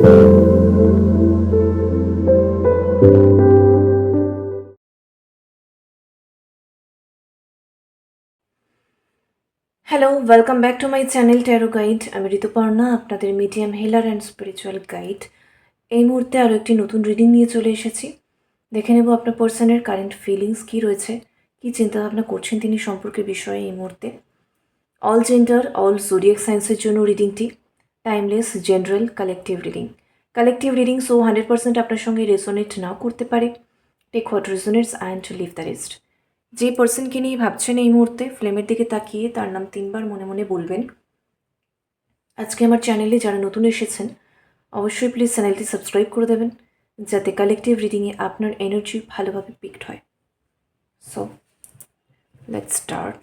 Hello welcome back to my channel tarot guide আমি ঋতুপর্ণা, আপনাদের medium healer and spiritual guide এই মুহূর্তে আরও একটি নতুন রিডিং নিয়ে চলে এসেছি। দেখে নেব আপনার পার্সনের কারেন্ট ফিলিংস কী রয়েছে, কী চিন্তাভাবনা করছেন তিনি সম্পর্কে বিষয়ে এই মুহূর্তে। অল জেন্ডার অল জোরিয়াক সায়েন্সের জন্য রিডিংটি timeless general collective reading collective reading so hundred percent আপনার সঙ্গে রেজোনেট নাও করতে পারে। Take what resonates and leave the rest যে পার্সনকে নিয়ে ভাবছেন এই মুহূর্তে ফ্লেমের দিকে তাকিয়ে তার নাম তিনবার মনে মনে বলবেন। আজকে আমার চ্যানেলে যারা নতুন এসেছেন, অবশ্যই প্লিজ চ্যানেলটি সাবস্ক্রাইব করে দেবেন, যাতে কালেকটিভ রিডিংয়ে আপনার এনার্জি ভালোভাবে পিকড হয়। So let's start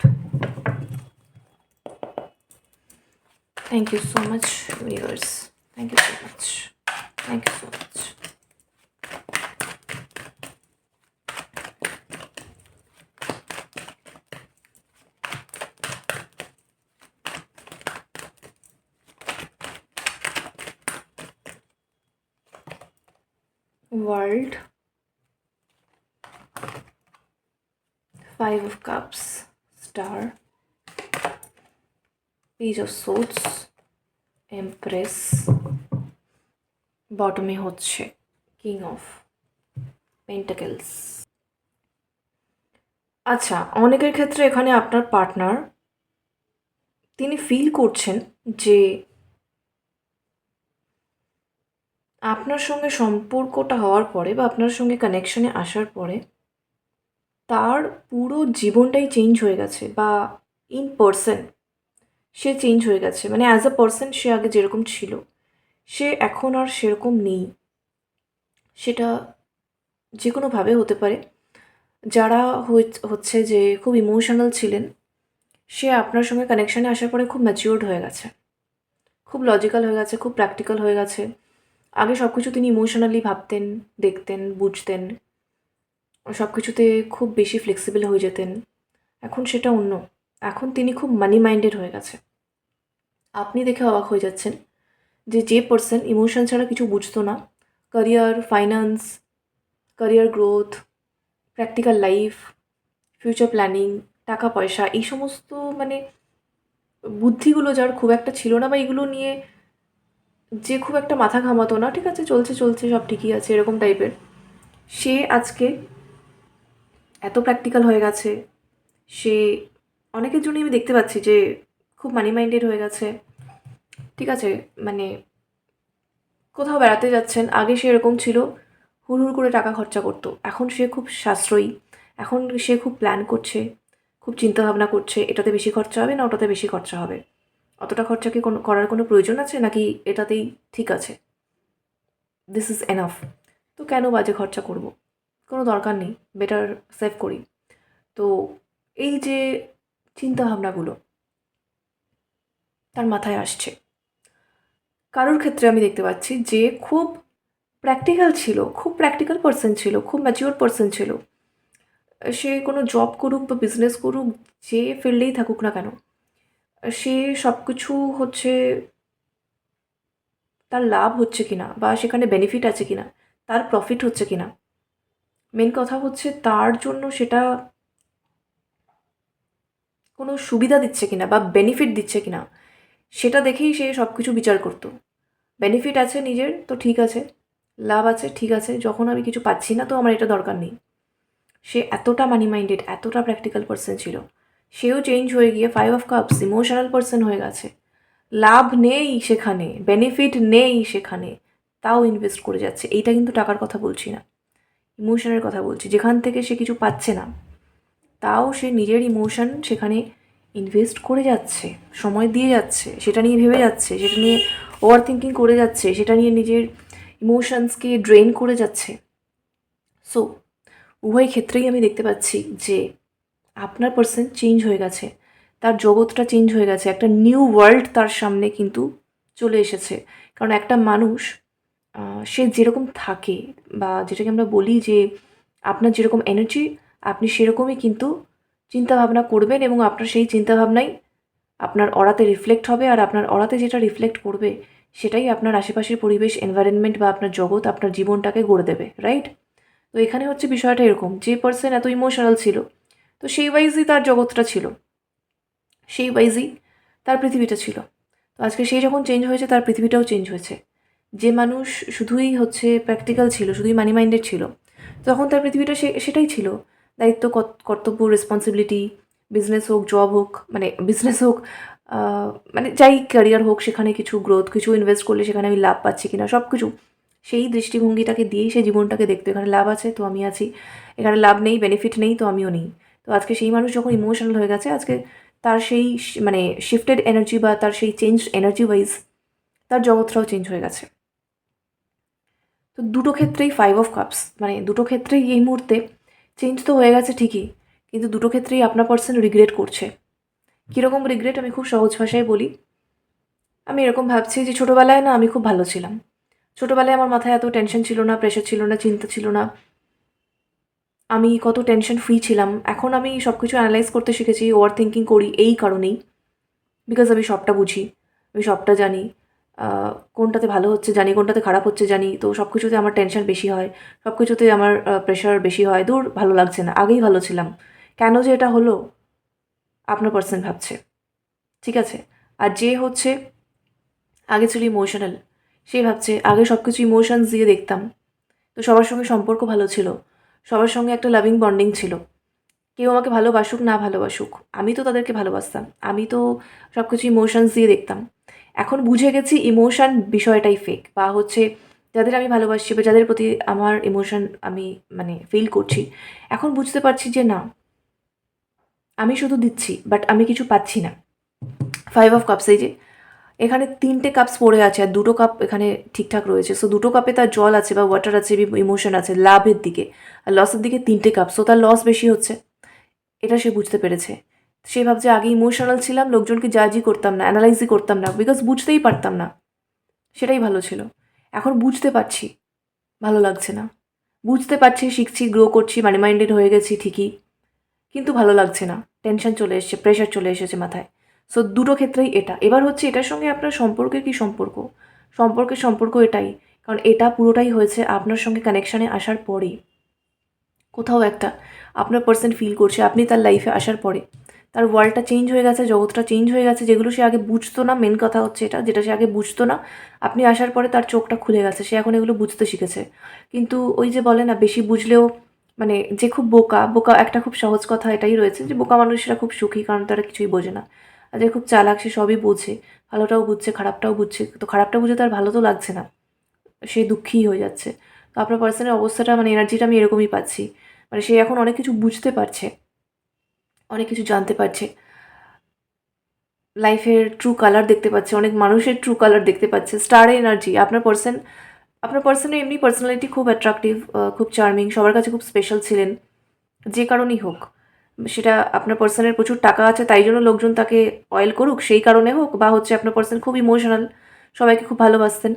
Thank you so much, viewers. Thank you so much. Thank you so much. world five of cups star page of swords, empress বটমে হচ্ছে কিং অফ পেন্টাকেলস আচ্ছা অনেকের ক্ষেত্রে এখানে আপনার পার্টনার তিনি ফিল করছেন যে আপনার সঙ্গে সম্পর্কটা হওয়ার পরে বা আপনার সঙ্গে কানেকশনে আসার পরে তার পুরো জীবনটাই চেঞ্জ হয়ে গেছে বা ইন পার্সন সে চেঞ্জ হয়ে গেছে। মানে অ্যাজ আ পার্সন সে আগে যেরকম ছিল, সে এখন আর সেরকম নেই। সেটা যে কোনোভাবে হতে পারে। যারা হচ্ছে যে খুব ইমোশনাল ছিলেন, সে আপনার সঙ্গে কানেকশানে আসার পরে খুব ম্যাচিওর্ড হয়ে গেছে। খুব লজিক্যাল হয়ে গেছে, খুব প্র্যাকটিক্যাল হয়ে গেছে। আগে সব কিছু তিনি ইমোশনালি ভাবতেন, দেখতেন, বুঝতেন। সব কিছুতে খুব বেশি ফ্লেক্সিবল হয়ে যেতেন। এখন সেটা অন্য। এখন তিনি খুব মানি মাইন্ডেড হয়ে গেছে। আপনি দেখে অবাক হয়ে যাচ্ছেন যে যে পার্সন ইমোশন ছাড়া কিছু বুঝতো না। Career finance career growth practical life future planning টাকা, পয়সা, এই সমস্ত মানে বুদ্ধিগুলো যার খুব একটা ছিল না বা এগুলো নিয়ে যে খুব একটা মাথা ঘামাতো না, ঠিক আছে, চলছে চলছে, সব ঠিকই আছে, এরকম টাইপের সে আজকে এত প্র্যাকটিক্যাল হয়ে গেছে, সে অনেকের জন্যই আমি দেখতে পাচ্ছি যে খুব মানি মাইন্ডেড হয়ে গেছে। ঠিক আছে মানে কোথাও বেড়াতে যাচ্ছেন, আগে সে এরকম ছিল হুড় হুড় করে টাকা খরচা করতো। এখন সে খুব সাশ্রয়ী, এখন সে খুব প্ল্যান করছে, খুব চিন্তা ভাবনা করছে, এটাতে বেশি খরচা হবে না, ওটাতে বেশি খরচা হবে। অতটা খরচা কি কোনো, করার কোনো প্রয়োজন আছে, নাকি এটাতেই ঠিক আছে? দিস ইজ এনাফ তো কেন বাজে খরচা করব? কোনো দরকার নেই বেটার সেভ করি। তো এই যে চিন্তাভাবনাগুলো, তার মাথায় আসছে। কারোর ক্ষেত্রে আমি দেখতে পাচ্ছি যে খুব প্র্যাকটিক্যাল ছিল, খুব প্র্যাকটিক্যাল পার্সন ছিল, খুব ম্যাচিওর পার্সন ছিল। সে কোনো জব করুক বা বিজনেস করুক, যে ফিল্ডেই থাকুক না কেন, সে সব কিছু হচ্ছে তার লাভ হচ্ছে কি না বা সেখানে বেনিফিট আছে কি না তার প্রফিট হচ্ছে কি না মেন কথা হচ্ছে তার জন্য সেটা কোনো সুবিধা দিচ্ছে কিনা বা বেনিফিট দিচ্ছে কিনা, সেটা দেখেই সে সব কিছু বিচার করতো। বেনিফিট আছে নিজের, তো ঠিক আছে। লাভ আছে, ঠিক আছে। যখন আমি কিছু পাচ্ছি না, তো আমার এটা দরকার নেই। সে এতটা মানি মাইন্ডেড এতটা প্র্যাকটিক্যাল পার্সন ছিল। সেও চেঞ্জ হয়ে গিয়ে five of cups emotional person হয়ে গেছে। লাভ নেই সেখানে বেনিফিট নেই সেখানে। তাও ইনভেস্ট করে যাচ্ছে। এইটা কিন্তু টাকার কথা বলছি না। ইমোশনের কথা বলছি। যেখান থেকে সে কিছু পাচ্ছে না, তাও সে নিজের ইমোশন সেখানে ইনভেস্ট করে যাচ্ছে। সময় দিয়ে যাচ্ছে। সেটা নিয়ে ভেবে যাচ্ছে। সেটা নিয়ে ওভার থিঙ্কিং করে যাচ্ছে, সেটা নিয়ে নিজের ইমোশনসকে ড্রেন করে যাচ্ছে। সো উভয় ক্ষেত্রেই আমি দেখতে পাচ্ছি যে আপনার পার্সন চেঞ্জ হয়ে গেছে, তার জগৎটা চেঞ্জ হয়ে গেছে, একটা নিউ ওয়ার্ল্ড তার সামনে কিন্তু চলে এসেছে। কারণ একটা মানুষ সে যেরকম থাকে বা যেটাকে আমরা বলি যে আপনার যেরকম এনার্জি আপনি সেরকমই কিন্তু চিন্তাভাবনা করবেন এবং আপনার সেই চিন্তাভাবনাই আপনার অড়াতে রিফ্লেক্ট হবে আর আপনার অড়াতে যেটা রিফ্লেক্ট করবে, সেটাই আপনার আশেপাশের পরিবেশ এনভায়রনমেন্ট বা আপনার জগৎ, আপনার জীবনটাকে গড়ে দেবে রাইট তো এখানে হচ্ছে বিষয়টা এরকম, যে পার্সন এত ইমোশনাল ছিল, তো সেই ওয়াইজই তার জগৎটা ছিল, সেই ওয়াইজই তার পৃথিবীটা ছিল। তো আজকে সেই যখন চেঞ্জ হয়েছে, তার পৃথিবীটাও চেঞ্জ হয়েছে। যে মানুষ শুধুই হচ্ছে প্র্যাকটিক্যাল ছিল, শুধুই মানি মাইন্ডেড ছিল, তখন তার পৃথিবীটা সে, সেটাই ছিল। দায়িত্ব কর্তব্য রেসপন্সিবিলিটি বিজনেস হোক জব হোক মানে বিজনেস হোক মানে যাই ক্যারিয়ার হোক, সেখানে কিছু গ্রোথ কিছু ইনভেস্ট করলে সেখানে আমি লাভ পাচ্ছি কিনা সব কিছু সেই দৃষ্টিভঙ্গিটাকে দিয়েই সেই জীবনটাকে দেখতো, এখানে লাভ আছে তো আমি আছি। এখানে লাভ নেই বেনিফিট নেই তো আমিও নেই। তো আজকে সেই মানুষ যখন ইমোশনাল হয়ে গেছে, আজকে তার সেই মানে শিফটেড এনার্জি বা তার সেই চেঞ্জ এনার্জি ওয়াইজ তার জগৎটাও চেঞ্জ হয়ে গেছে। তো দুটো ক্ষেত্রেই ফাইভ অফ কাপস মানে দুটো ক্ষেত্রেই এই মুহূর্তে চেঞ্জ তো হয়ে গেছে ঠিকই কিন্তু দুটো ক্ষেত্রেই আপনার পার্সন রিগ্রেট করছে। কীরকম রিগ্রেট আমি খুব সহজ ভাষায় বলি? আমি এরকম ভাবছি যে ছোটোবেলায় না আমি খুব ভালো ছিলাম। ছোটোবেলায় আমার মাথায় এত টেনশন ছিল না প্রেশার ছিল না, চিন্তা ছিল না। আমি কত টেনশন ফ্রি ছিলাম। এখন আমি সব কিছু অ্যানালাইজ করতে শিখেছি ওভার থিঙ্কিং করি এই কারণেই। বিকজ আমি সবটা বুঝি, আমি সবটা জানি। কোনটাতে ভালো হচ্ছে জানি, কোনটাতে খারাপ হচ্ছে জানি। তো সব কিছুতে আমার টেনশন বেশি হয় সব কিছুতে আমার প্রেশার বেশি হয়। দূর ভালো লাগছে না, আগেই ভালো ছিলাম। কেন যে এটা হলো, আপনার পার্সন ভাবছে। ঠিক আছে? আর যে হচ্ছে, আগে ছিল ইমোশনাল সে ভাবছে, আগে সব কিছু ইমোশনস দিয়ে দেখতাম। তো সবার সঙ্গে সম্পর্ক ভালো ছিল। সবার সঙ্গে একটা লাভিং বন্ডিং ছিল। কেউ আমাকে ভালোবাসুক, না ভালোবাসুক, আমি তো তাদেরকে ভালোবাসতাম। আমি তো সব কিছু ইমোশনস দিয়ে দেখতাম। এখন বুঝে গেছি ইমোশন বিষয়টাই ফেক বা হচ্ছে যাদের আমি ভালোবাসি বা যাদের প্রতি আমার ইমোশন আমি মানে ফিল করছি, এখন বুঝতে পারছি যে না আমি শুধু দিচ্ছি বাট আমি কিছু পাচ্ছি না। ফাইভ অফ কাপস এই যে, এখানে তিনটে কাপস পড়ে আছে আর দুটো কাপ এখানে ঠিকঠাক রয়েছে। সো দুটো কাপে তার জল আছে বা ওয়াটার আছে ইমোশন আছে, লাভের দিকে। আর লসের দিকে তিনটে কাপ সো তার লস বেশি হচ্ছে। এটা সে বুঝতে পেরেছে। সে ভাবছে, আগে ইমোশনাল ছিলাম, লোকজনকে জাজই করতাম না অ্যানালাইজই করতাম না বিকজ বুঝতেই পারতাম না। সেটাই ভালো ছিল। এখন বুঝতে পারছি, ভালো লাগছে না। বুঝতে পারছি, শিখছি গ্রো করছি মানি মাইন্ডেড হয়ে গেছি, ঠিকই। কিন্তু ভালো লাগছে না। টেনশন চলে এসেছে প্রেশার চলে এসেছে মাথায়। সো দুটো ক্ষেত্রেই এটা। এবার হচ্ছে এটার সঙ্গে আপনার সম্পর্কের কি সম্পর্ক? সম্পর্কের সম্পর্ক এটাই। কারণ এটা পুরোটাই হয়েছে আপনার সঙ্গে কানেকশানে আসার পরেই। কোথাও একটা আপনার পার্সন ফিল করছে, আপনি তার লাইফে আসার পরে। তার ওয়ার্ল্ডটা চেঞ্জ হয়ে গেছে, জগৎটা চেঞ্জ হয়ে গেছে, যেগুলো সে আগে বুঝতো না মেন কথা হচ্ছে এটা, যেটা সে আগে বুঝতো না। আপনি আসার পরে তার চোখটা খুলে গেছে, সে এখন এগুলো বুঝতে শিখেছে। কিন্তু ওই যে বলে না, বেশি বুঝলেও মানে যে খুব বোকা বোকা একটা খুব সহজ কথা এটাই রয়েছে যে বোকা মানুষরা খুব সুখী কারণ তারা কিছুই বোঝে না। আর যে খুব চালাক সে সবই বোঝে, ভালোটাও বুঝছে, খারাপটাও বুঝছে, তো খারাপটা বুঝে তার ভালো তো লাগছে না। সে দুঃখী হয়ে যাচ্ছে। তো আপনার পার্সনের অবস্থাটা মানে এনার্জিটা আমি এরকমই পাচ্ছি। মানে সে এখন অনেক কিছু বুঝতে পারছে, অনেক কিছু জানতে পারছে। লাইফের ট্রু কালার দেখতে পাচ্ছে, অনেক মানুষের ট্রু কালার দেখতে পাচ্ছে। স্টার এনার্জি আপনার পার্সন আপনার পার্সনের এমনি পার্সোনালিটি খুব অ্যাট্রাকটিভ খুব চার্মিং সবার কাছে খুব স্পেশাল ছিলেন, যে কারণেই হোক। সেটা আপনার পার্সনের প্রচুর টাকা আছে, তাই জন্য লোকজন তাকে অয়েল করুক, সেই কারণে হোক, বা হচ্ছে আপনার পার্সন খুব ইমোশনাল সবাইকে খুব ভালোবাসতেন।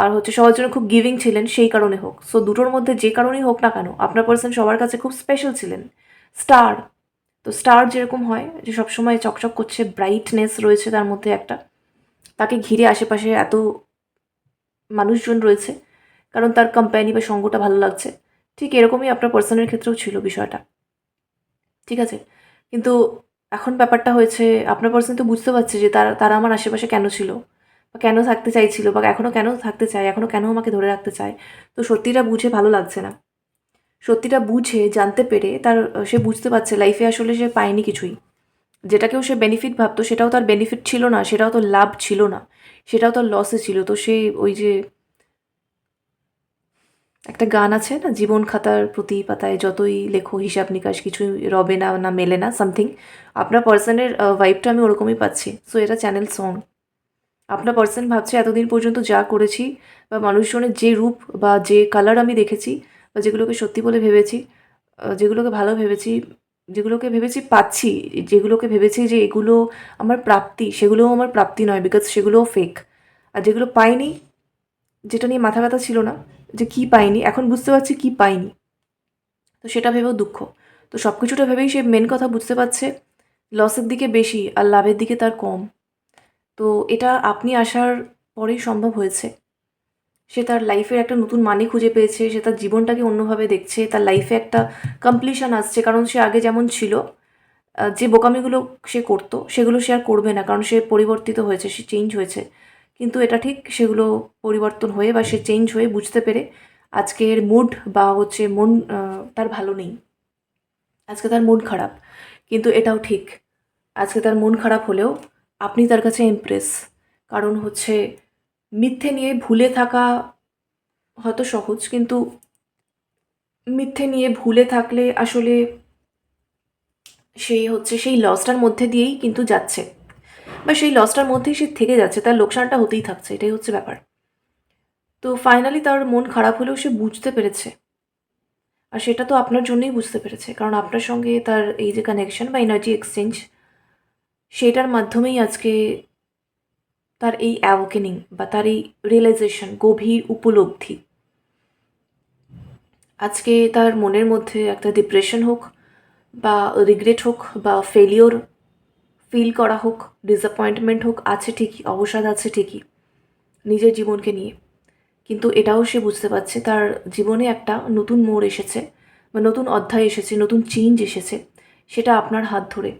আর হচ্ছে সবার জন্য খুব গিভিং ছিলেন, সেই কারণে হোক। সো দুটোর মধ্যে যে কারণেই হোক না কেন, আপনার পার্সন সবার কাছে খুব স্পেশাল ছিলেন। স্টার তো স্টার যেরকম হয়, যে সবসময় চকচক করছে ব্রাইটনেস রয়েছে তার মধ্যে একটা। তাকে ঘিরে আশেপাশে এত মানুষজন রয়েছে, কারণ তার কোম্পানি বা সঙ্গটা ভালো লাগছে। ঠিক এরকমই আপনার পার্সনের ক্ষেত্রেও ছিল বিষয়টা। ঠিক আছে? কিন্তু এখন ব্যাপারটা হয়েছে, আপনার পার্সন তো বুঝতে পারছে যে তারা তারা আমার আশেপাশে কেন ছিল? বা কেন থাকতে চাইছিল? বা এখনও কেন থাকতে চায়? এখনও কেন আমাকে ধরে রাখতে চায়? তো সত্যিটা বুঝে ভালো লাগছে না। সত্যিটা বুঝে, জানতে পেরে তার, সে বুঝতে পারছে লাইফে আসলে সে পায়নি কিছুই। যেটাকেও সে বেনিফিট ভাবতো, সেটাও তার বেনিফিট ছিল না, সেটাও তো লাভ ছিল না। সেটাও তার লসে ছিল। তো সে ওই যে একটা গান আছে না, জীবন খাতার প্রতি পাতায় যতই লেখো, হিসাব নিকাশ কিছুই রবে না না মেলে না সামথিং আপনার পার্সনের ভাইবটা আমি ওরকমই পাচ্ছি। সো এটা চ্যানেল সং আপনার পার্সন ভাবছে, এতদিন পর্যন্ত যা করেছি বা মানুষজনের যে রূপ বা যে কালার আমি দেখেছি বা যেগুলোকে সত্যি বলে ভেবেছি যেগুলোকে ভালো ভেবেছি যেগুলোকে ভেবেছি পাচ্ছি, যেগুলোকে ভেবেছি যে এগুলো আমার প্রাপ্তি, সেগুলোও আমার প্রাপ্তি নয় বিকজ সেগুলোও ফেক আর যেগুলো পাইনি, যেটা নিয়ে মাথা ব্যথা ছিল না, যে কী পাইনি, এখন বুঝতে পারছি কী পাইনি। তো সেটা ভেবেও দুঃখ। তো সব কিছুটা ভেবেই সে মেন কথা বুঝতে পারছে লসের দিকে বেশি আর লাভের দিকে তার কম। তো এটা আপনি আসার পরেই সম্ভব হয়েছে। সে তার লাইফের একটা নতুন মানে খুঁজে পেয়েছে, সে তার জীবনটাকে অন্যভাবে দেখছে, তার লাইফে একটা কমপ্লিশন আসছে। কারণ সে আগে যেমন ছিল যে বোকামিগুলো সে করতো, সেগুলো সে আর করবে না। কারণ সে পরিবর্তিত হয়েছে, সে চেঞ্জ হয়েছে। কিন্তু এটা ঠিক সেগুলো পরিবর্তন হয়ে বা সে চেঞ্জ হয়ে বুঝতে পেরে আজকের মুড বা হচ্ছে মন তার ভালো নেই। আজকে তার মন খারাপ, কিন্তু এটাও ঠিক। আজকে তার মন খারাপ হলেও আপনি তার কাছে ইমপ্রেস কারণ হচ্ছে মিথ্যে নিয়ে ভুলে থাকা হয়তো সহজ, কিন্তু মিথ্যে নিয়ে ভুলে থাকলে আসলে সেই হচ্ছে, সেই লসটার মধ্যে দিয়েই কিন্তু যাচ্ছে। বা সেই লসটার মধ্যেই সে থেকে যাচ্ছে, তার লোকসানটা হতেই থাকছে, এটাই হচ্ছে ব্যাপার। তো ফাইনালি তার মন খারাপ হলেও সে বুঝতে পেরেছে। আর সেটা তো আপনার জন্যই বুঝতে পেরেছে, কারণ আপনার সঙ্গে তার এই যে কানেকশন বা এনার্জি এক্সচেঞ্জ সেটার মাধ্যমেই আজকে তার এই অ্যাওকেনিং বা তার এই রিয়েলাইজেশন গভীর উপলব্ধি। আজকে তার মনের মধ্যে একটা ডিপ্রেশন হোক বা রিগ্রেট হোক বা ফেলিওর ফিল করা হোক ডিসঅ্যাপয়েন্টমেন্ট হোক, আছে ঠিকই, অবসাদ আছে ঠিকই, নিজের জীবনকে নিয়ে। কিন্তু এটাও সে বুঝতে পারছে তার জীবনে একটা নতুন মোড় এসেছে বা নতুন অধ্যায় এসেছে, নতুন চেঞ্জ এসেছে, সেটা আপনার হাত ধরে।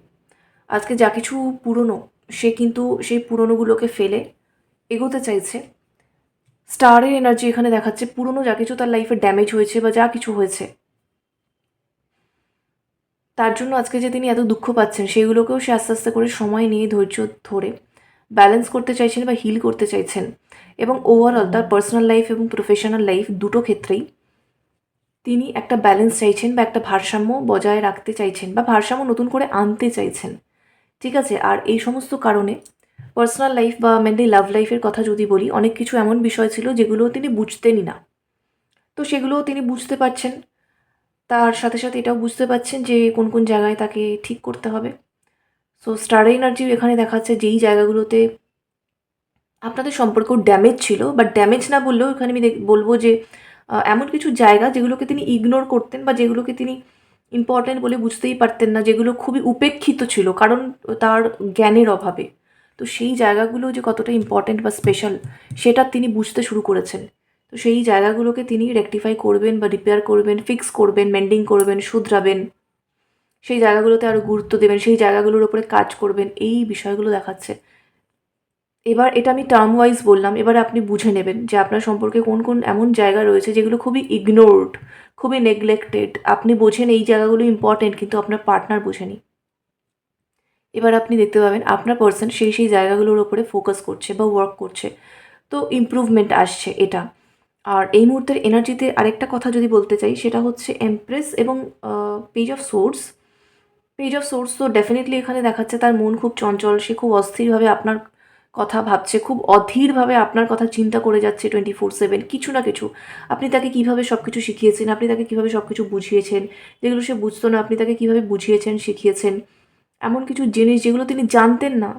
আজকে যা কিছু পুরনো সে কিন্তু সেই পুরনোগুলোকে ফেলে এগোতে চাইছে। স্টারের এনার্জি এখানে দেখাচ্ছে, পুরনো যা কিছু তার লাইফে ড্যামেজ হয়েছে বা যা কিছু হয়েছে। তার জন্য আজকে যে তিনি এত দুঃখ পাচ্ছেন, সেগুলোকেও সে আস্তে আস্তে করে সময় নিয়ে ধৈর্য ধরে ব্যালেন্স করতে চাইছেন বা হিল করতে চাইছেন। এবং ওভারঅল তার পার্সোনাল লাইফ এবং প্রফেশনাল লাইফ দুটো ক্ষেত্রেই তিনি একটা ব্যালেন্স চাইছেন বা একটা ভারসাম্য বজায় রাখতে চাইছেন বা ভারসাম্য নতুন করে আনতে চাইছেন। ঠিক আছে, আর এই সমস্ত কারণে পার্সোনাল লাইফ বা মেনলি লাভ লাইফের কথা যদি বলি, অনেক কিছু এমন বিষয় ছিল যেগুলো তিনি বুঝতেনই না। তো সেগুলোও তিনি বুঝতে পারছেন। তার সাথে সাথে এটাও বুঝতে পারছেন যে কোন কোন জায়গায় তাকে ঠিক করতে হবে। সো স্টার এনার্জি এখানে দেখাচ্ছে যেই জায়গাগুলোতে আপনাদের সম্পর্ক ড্যামেজ ছিল বা ড্যামেজ না বললেও এখানে আমি বলব যে এমন কিছু জায়গা যেগুলোকে তিনি ইগনোর করতেন বা যেগুলোকে তিনি ইম্পর্ট্যান্ট বলে বুঝতেই পারতেন না যেগুলো খুবই উপেক্ষিত ছিল, কারণ তার জ্ঞানের অভাবে। তো সেই জায়গাগুলো যে কতটা ইম্পর্ট্যান্ট বা স্পেশাল সেটা তিনি বুঝতে শুরু করেছেন। তো সেই জায়গাগুলোকে তিনি রেকটিফাই করবেন বা রিপেয়ার করবেন ফিক্স করবেন মেন্ডিং করবেন, শুধরাবেন। সেই জায়গাগুলোতে আরও গুরুত্ব দেবেন, সেই জায়গাগুলোর ওপরে কাজ করবেন, এই বিষয়গুলো দেখাচ্ছে। এবার এটা আমি টার্ম ওয়াইজ বললাম, এবার আপনি বুঝে নেবেন যে আপনার সম্পর্কে কোন কোন এমন জায়গা রয়েছে যেগুলো খুবই ইগনোরড খুবই নেগলেক্টেড আপনি বোঝেন এই জায়গাগুলো ইম্পর্টেন্ট কিন্তু আপনার পার্টনার বোঝেনি। এবার আপনি দেখতে পাবেন, আপনার পার্সন সেই সেই জায়গাগুলোর ওপরে ফোকাস করছে বা ওয়ার্ক করছে। তো ইমপ্রুভমেন্ট আসছে এটা। আর এই মুহূর্তের এনার্জিতে আরেকটা কথা যদি বলতে চাই, সেটা হচ্ছে এমপ্রেস এবং page of swords page of swords তো ডেফিনেটলি এখানে দেখাচ্ছে, তার মন খুব চঞ্চল, সে খুব অস্থিরভাবে আপনার কথা ভাবছে, খুব অধীরভাবে আপনার কথা চিন্তা করে যাচ্ছে টোয়েন্টি ফোর সেভেন কিছু না কিছু। আপনি তাকে কীভাবে সব কিছু শিখিয়েছেন? আপনি তাকে কীভাবে সব কিছু বুঝিয়েছেন? যেগুলো সে বুঝতো না, আপনি তাকে কীভাবে বুঝিয়েছেন, শিখিয়েছেন? এমন কিছু জিনিস যেগুলো তিনি জানতেন না,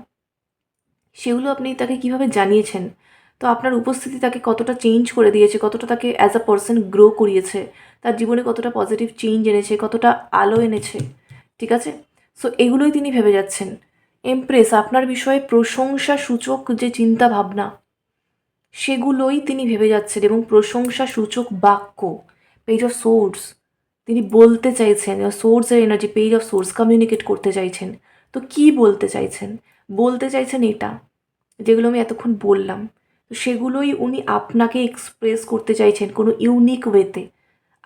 সেগুলো আপনি তাকে কীভাবে জানিয়েছেন? তো আপনার উপস্থিতি তাকে কতটা চেঞ্জ করে দিয়েছে, কতটা তাকে অ্যাজ আ পার্সন গ্রো করিয়েছে, তার জীবনে কতটা পজিটিভ চেঞ্জ এনেছে, কতটা আলো এনেছে, ঠিক আছে? সো এগুলোই তিনি ভেবে যাচ্ছেন। এমপ্রেস আপনার বিষয়ে প্রশংসা সূচক যে চিন্তা ভাবনা, সেগুলোই তিনি ভেবে যাচ্ছেন এবং প্রশংসা সূচক বাক্য পেজ অফ সোর্স তিনি বলতে চাইছেন সোর্সের energy page of swords communicate করতে চাইছেন। তো কি বলতে চাইছেন? বলতে চাইছেন এটা, যেগুলো আমি এতক্ষণ বললাম। তো সেগুলোই উনি আপনাকে এক্সপ্রেস করতে চাইছেন কোনো ইউনিক ওয়েতে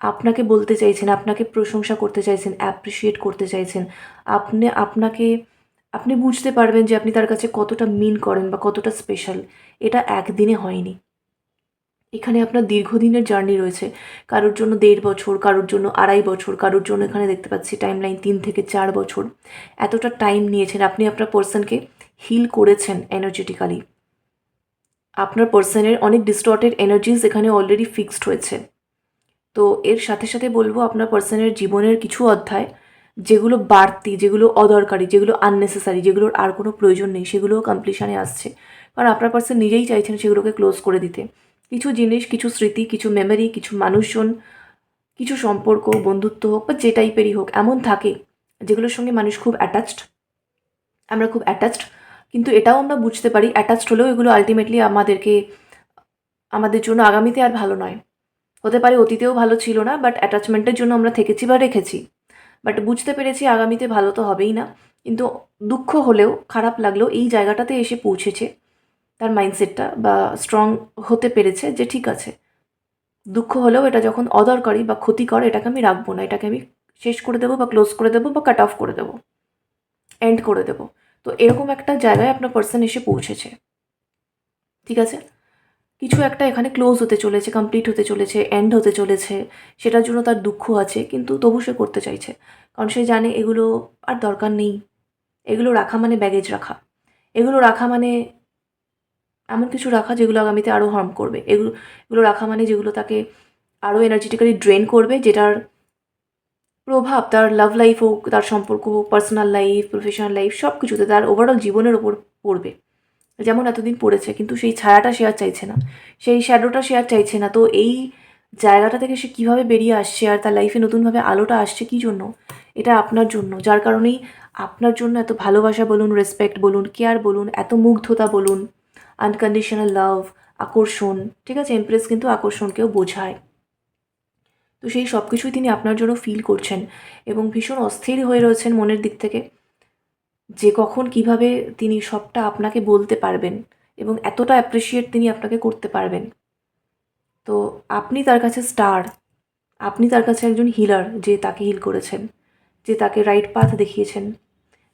আপনাকে বলতে চাইছেন, আপনাকে প্রশংসা করতে চাইছেন অ্যাপ্রিসিয়েট করতে চাইছেন। আপনি, আপনাকে আপনি বুঝতে পারবেন যে আপনি তার কাছে কতটা মিন করেন বা কতটা স্পেশাল এটা একদিনে হয়নি। এখানে আপনার দীর্ঘদিনের জার্নি রয়েছে। কারোর জন্য দেড় বছর, কারোর জন্য আড়াই বছর, কারোর জন্য এখানে দেখতে পাচ্ছি টাইম লাইন তিন থেকে চার বছর। এতটা টাইম নিয়েছেন। আপনি আপনার পার্সনকে হিল করেছেন এনার্জেটিক্যালি আপনার পার্সনের অনেক ডিস্টর্টেড এনার্জিস এখানে অলরেডি ফিক্সড হয়েছে। তো এর সাথে সাথে বলব, আপনার পার্সনের জীবনের কিছু অধ্যায় যেগুলো বাড়তি, যেগুলো অদরকারি, যেগুলো আননেসেসারি যেগুলোর আর কোনো প্রয়োজন নেই, সেগুলোও কমপ্লিশনে আসছে। কারণ আপনার পার্সন নিজেই চাইছেন সেগুলোকে ক্লোজ করে দিতে। কিছু জিনিস, কিছু স্মৃতি, কিছু মেমরি কিছু মানুষজন, কিছু সম্পর্ক, বন্ধুত্ব হোক বা যে টাইপেরই হোক, এমন থাকে যেগুলোর সঙ্গে মানুষ খুব অ্যাটাচড আমরা খুব অ্যাটাচড কিন্তু এটাও আমরা বুঝতে পারি অ্যাটাচড হলেও এগুলো আলটিমেটলি আমাদেরকে, আমাদের জন্য আগামীতে আর ভালো নয়। হতে পারে অতীতেও ভালো ছিল না বাট অ্যাটাচমেন্টের জন্য আমরা থেকেছি বা রেখেছি। বাট বুঝতে পেরেছি আগামীতে ভালো তো হবেই না। কিন্তু দুঃখ হলেও, খারাপ লাগলেও এই জায়গাটাতে এসে পৌঁছেছে। তার মাইন্ডসেটটা বা স্ট্রং হতে পেরেছে যে ঠিক আছে। দুঃখ হলেও এটা যখন অদরকারি বা ক্ষতিকর, এটাকে আমি রাখব না। এটাকে আমি শেষ করে দেবো বা ক্লোজ করে দেবো বা কাট অফ করে দেবো। এন্ড করে দেবো। তো এরকম একটা জায়গায় আপনার পার্সন এসে পৌঁছেছে। ঠিক আছে? কিছু একটা এখানে ক্লোজ হতে চলেছে কমপ্লিট হতে চলেছে এন্ড হতে চলেছে। সেটার জন্য তার দুঃখ আছে, কিন্তু তবু সে করতে চাইছে। কারণ সে জানে এগুলো আর দরকার নেই। এগুলো রাখা মানে ব্যাগেজ রাখা। এগুলো রাখা মানে এমন কিছু রাখা যেগুলো আগামীতে আরও হার্ম করবে। এগুলো এগুলো রাখা মানে যেগুলো তাকে আরও এনার্জেটিক্যালি ড্রেন করবে, যেটার প্রভাব তার লাভ লাইফ হোক, তার সম্পর্ক হোক পার্সোনাল লাইফ প্রফেশনাল লাইফ সব কিছুতে তার ওভারঅল জীবনের ওপর পড়বে। যেমন এতদিন পড়েছে, কিন্তু সেই ছায়াটা সে আর চাইছে না। সেই শ্যাডোটা সে আর চাইছে না। তো এই জায়গাটা থেকে সে কীভাবে বেরিয়ে আসছে আর তার লাইফে নতুনভাবে আলোটা আসছে কী জন্য? এটা আপনার জন্য। যার কারণেই আপনার জন্য এত ভালোবাসা বলুন রেসপেক্ট বলুন কেয়ার বলুন, এত মুগ্ধতা বলুন আনকন্ডিশনাল লাভ আকর্ষণ, ঠিক আছে? এমপ্রেস কিন্তু আকর্ষণকেও বোঝায়। তো সেই সব কিছুই তিনি আপনার জন্য ফিল করছেন এবং ভীষণ অস্থির হয়ে রয়েছেন মনের দিক থেকে। যে কখন কীভাবে তিনি সবটা আপনাকে বলতে পারবেন এবং এতটা অ্যাপ্রিসিয়েট তিনি আপনাকে করতে পারবেন। তো আপনি তার কাছে স্টার আপনি তার কাছে একজন হিলার যে তাকে হিল করেছেন, যে তাকে রাইট পাথ দেখিয়েছেন,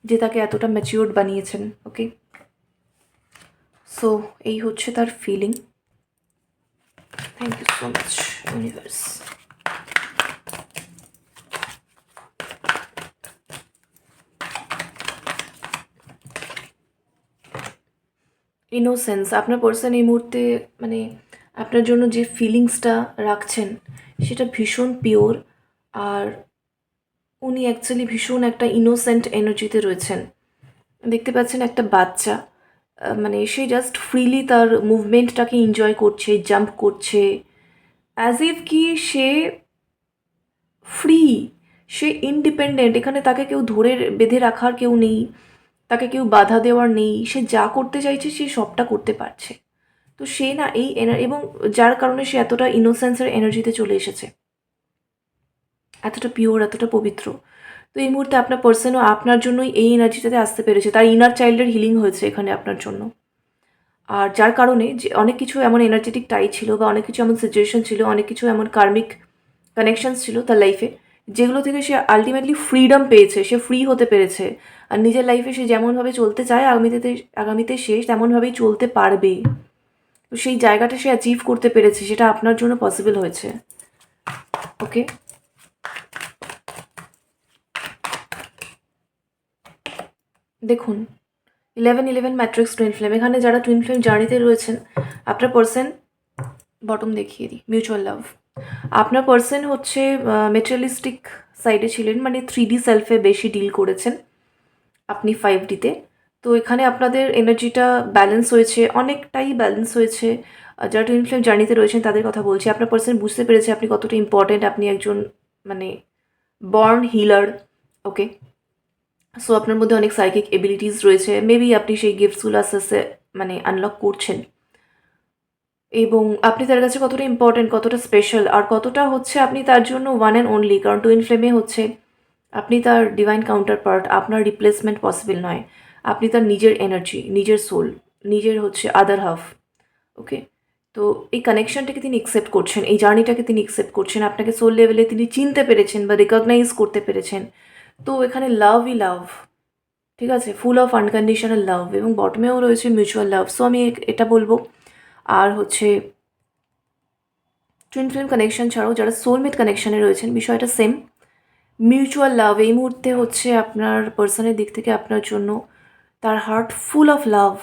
যে তাকে এতটা ম্যাচিওর্ড বানিয়েছেন ওকে সো এই হচ্ছে তার feeling thank you so much universe innocence আপনার পার্সন এই মুহূর্তে মানে আপনার জন্য যে ফিলিংসটা রাখছেন, সেটা ভীষণ পিওর আর উনি অ্যাকচুয়ালি ভীষণ একটা ইনোসেন্ট এনার্জিতে রয়েছেন। দেখতে পাচ্ছেন একটা বাচ্চা মানে সে জাস্ট ফ্রিলি তার মুভমেন্টটাকে এনজয় করছে জাম্প করছে অ্যাজ ইফ কি সে ফ্রি সে ইন্ডিপেন্ডেন্ট এখানে তাকে কেউ ধরে বেঁধে রাখার কেউ নেই। তাকে কেউ বাধা দেওয়ার নেই, সে যা করতে চাইছে সে সবটা করতে পারছে। তো সে না এই এবং যার কারণে সে এতটা ইনোসেন্সের এনার্জিতে চলে এসেছে। এতটা পিওর এতটা পবিত্র। তো এই মুহূর্তে আপনার পার্সনও আপনার জন্যই এই এনার্জিটাতে আসতে পেরেছে। তার ইনার চাইল্ডের হিলিং হয়েছে এখানে আপনার জন্য। আর যার কারণে যে অনেক কিছু এমন এনার্জেটিক টাই ছিল বা অনেক কিছু এমন সিচুয়েশন ছিল, অনেক কিছু এমন কার্মিক কানেকশনস ছিল তার লাইফে যেগুলো থেকে সে আলটিমেটলি ফ্রিডম পেয়েছে, সে ফ্রি হতে পেরেছে। আর নিজের লাইফে সে যেমনভাবে চলতে চায়, আগামীতে আগামীতে সে তেমনভাবেই চলতে পারবে। তো সেই জায়গাটা সে অ্যাচিভ করতে পেরেছে, সেটা আপনার জন্য পসিবল হয়েছে। ওকে দেখুন eleven eleven matrix twin flame এখানে যারা টুইন ফ্লেম জার্নিতে রয়েছেন, আপনার পার্সন বটম দেখিয়ে দিই মিউচুয়াল লাভ আপনার পার্সন হচ্ছে মেটেরিয়ালিস্টিক সাইডে ছিলেন মানে থ্রি ডি সেলফে বেশি ডিল করেছেন আপনি ফাইভ ডিতে তো। এখানে আপনাদের এনার্জিটা ব্যালেন্স হয়েছে, অনেকটাই ব্যালেন্স হয়েছে। যারা টুইন ফ্লেম জার্নিতে রয়েছেন তাদের কথা বলছি, আপনার পার্সন বুঝতে পেরেছে আপনি কতটা ইম্পর্ট্যান্ট আপনি একজন মানে বর্ন হিলার ওকে সো আপনার মধ্যে অনেক সাইকিক এবিলিটিস রয়েছে মেবি আপনি সেই গিফটসগুলো আস্তে আস্তে মানে আনলক করছেন। এবং আপনি তার কাছে কতটা ইম্পর্ট্যান্ট কতটা স্পেশাল আর কতটা হচ্ছে আপনি তার জন্য ওয়ান অ্যান্ড অনলি কারণ টুইন ফ্লেমে হচ্ছে আপনি তার ডিভাইন কাউন্টার পার্ট আপনার রিপ্লেসমেন্ট পসিবল নয়। আপনি তার নিজের এনার্জি নিজের সোল নিজের হচ্ছে আদার হাফ ওকে তো এই কানেকশনটাকে তিনি একসেপ্ট করছেন, এই জার্নিটাকে তিনি একসেপ্ট করছেন, আপনাকে সোল লেভেলে তিনি চিনতে পেরেছেন বা রেকগনাইজ করতে পেরেছেন। তো এখানে লাভই লাভ ঠিক আছে? ফুল অফ আনকন্ডিশনাল লাভ এবং বটমেও রয়েছে মিউচুয়াল লাভ সো আমি এটা বলব আর হচ্ছে টুইন ফিল্ম কানেকশন ছাড়াও যারা সোলমেট কানেকশানে রয়েছেন, বিষয়টা সেম মিউচুয়াল লাভ এই মুহূর্তে হচ্ছে আপনার পার্সনের দিক থেকে আপনার জন্য তার হার্ট ফুল অফ লাভ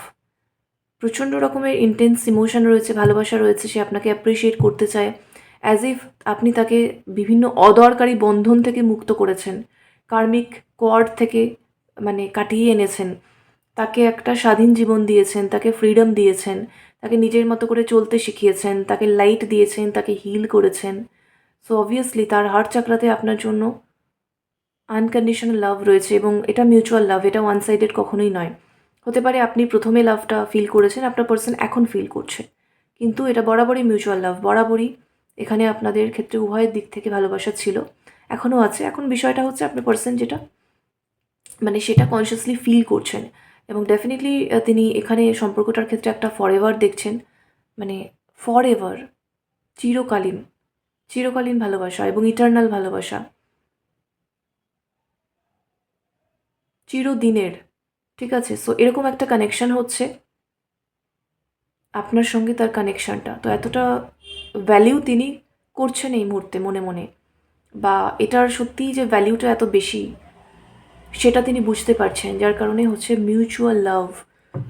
প্রচণ্ড রকমের ইন্টেন্স ইমোশন রয়েছে, ভালোবাসা রয়েছে, সে আপনাকে অ্যাপ্রিসিয়েট করতে চায়। অ্যাজ ইফ আপনি তাকে বিভিন্ন অদরকারি বন্ধন থেকে মুক্ত করেছেন কার্মিক কোয়ার্ড থেকে মানে কাটিয়ে এনেছেন। তাকে একটা স্বাধীন জীবন দিয়েছেন, তাকে ফ্রিডম দিয়েছেন। তাকে নিজের মতো করে চলতে শিখিয়েছেন, তাকে লাইট দিয়েছেন, তাকে হিল করেছেন। সো অবভিয়াসলি তার হার্ট চাকরাতে আপনার জন্য আনকন্ডিশনাল লাভ রয়েছে এবং এটা মিউচুয়াল লাভ এটা ওয়ান সাইডেড কখনোই নয়। হতে পারে আপনি প্রথমে লাভটা ফিল করেছেন, আপনার পার্সন এখন ফিল করছে। কিন্তু এটা বরাবরই মিউচুয়াল লাভ বরাবরই এখানে আপনাদের ক্ষেত্রে উভয়ের দিক থেকে ভালোবাসা ছিল, এখনও আছে। এখন বিষয়টা হচ্ছে আপনার পার্সন যেটা মানে সেটা কনসিয়াসলি ফিল করছেন। এবং ডেফিনেটলি তিনি এখানে সম্পর্কটার ক্ষেত্রে একটা ফরএভার দেখছেন। মানে ফরএভার চিরকালীন চিরকালীন ভালোবাসা এবং ইটার্নাল ভালোবাসা। চিরদিনের, ঠিক আছে? সো এরকম একটা কানেকশন হচ্ছে। আপনার সঙ্গে তার কানেকশানটা তো এতটা ভ্যালিউ তিনি করছেন এই মুহূর্তে মনে মনে। বা এটার সত্যিই যে ভ্যালিউটা এত বেশি সেটা তিনি বুঝতে পারছেন, যার কারণে হচ্ছে mutual love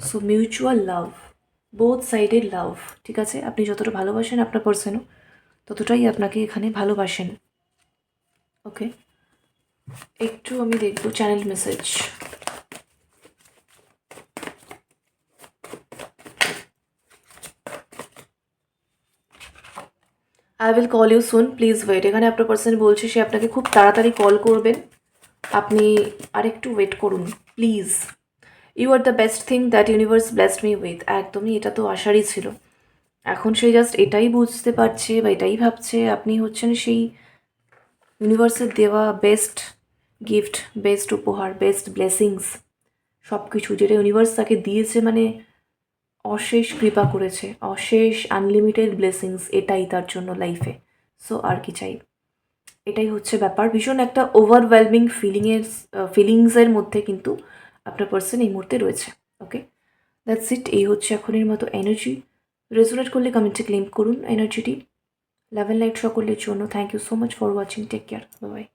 so mutual love both সাইডের লাভ ঠিক আছে? আপনি যতটা ভালোবাসেন আপনার পার্সনও ততটাই আপনাকে এখানে ভালোবাসেন। ওকে একটু আমি দেখব channel message I will call you soon please wait এখানে আপনার পার্সন বলছে, সে আপনাকে খুব তাড়াতাড়ি কল করবেন আপনি আরেকটু ওয়েট করুন please you are the best thing that universe blessed me with একদমই এটা তো আশারই ছিল। এখন সে জাস্ট এটাই বুঝতে পারছে বা এটাই ভাবছে, আপনি হচ্ছেন সেই ইউনিভার্সের দেওয়া বেস্ট গিফট বেস্ট উপহার বেস্ট ব্লেসিংস সব কিছু যেটা ইউনিভার্স তাকে দিয়েছে মানে অশেষ কৃপা করেছে, অশেষ আনলিমিটেড ব্লেসিংস এটাই তার জন্য লাইফে সো আর কি চাই? এটাই হচ্ছে ব্যাপার। ভীষণ একটা ওভারওয়েলমিং ফিলিংয়ের ফিলিংসের মধ্যে কিন্তু আপনার পার্সন এই মুহূর্তে রয়েছে ওকে দ্যাটস ইট এই হচ্ছে এখনের মতো এনার্জি রেজোনেট করলে কমেন্টে ক্লেম করুন এনার্জিটি লেভেল লাইট সকলের জন্য। Thank you so much for watching take care bye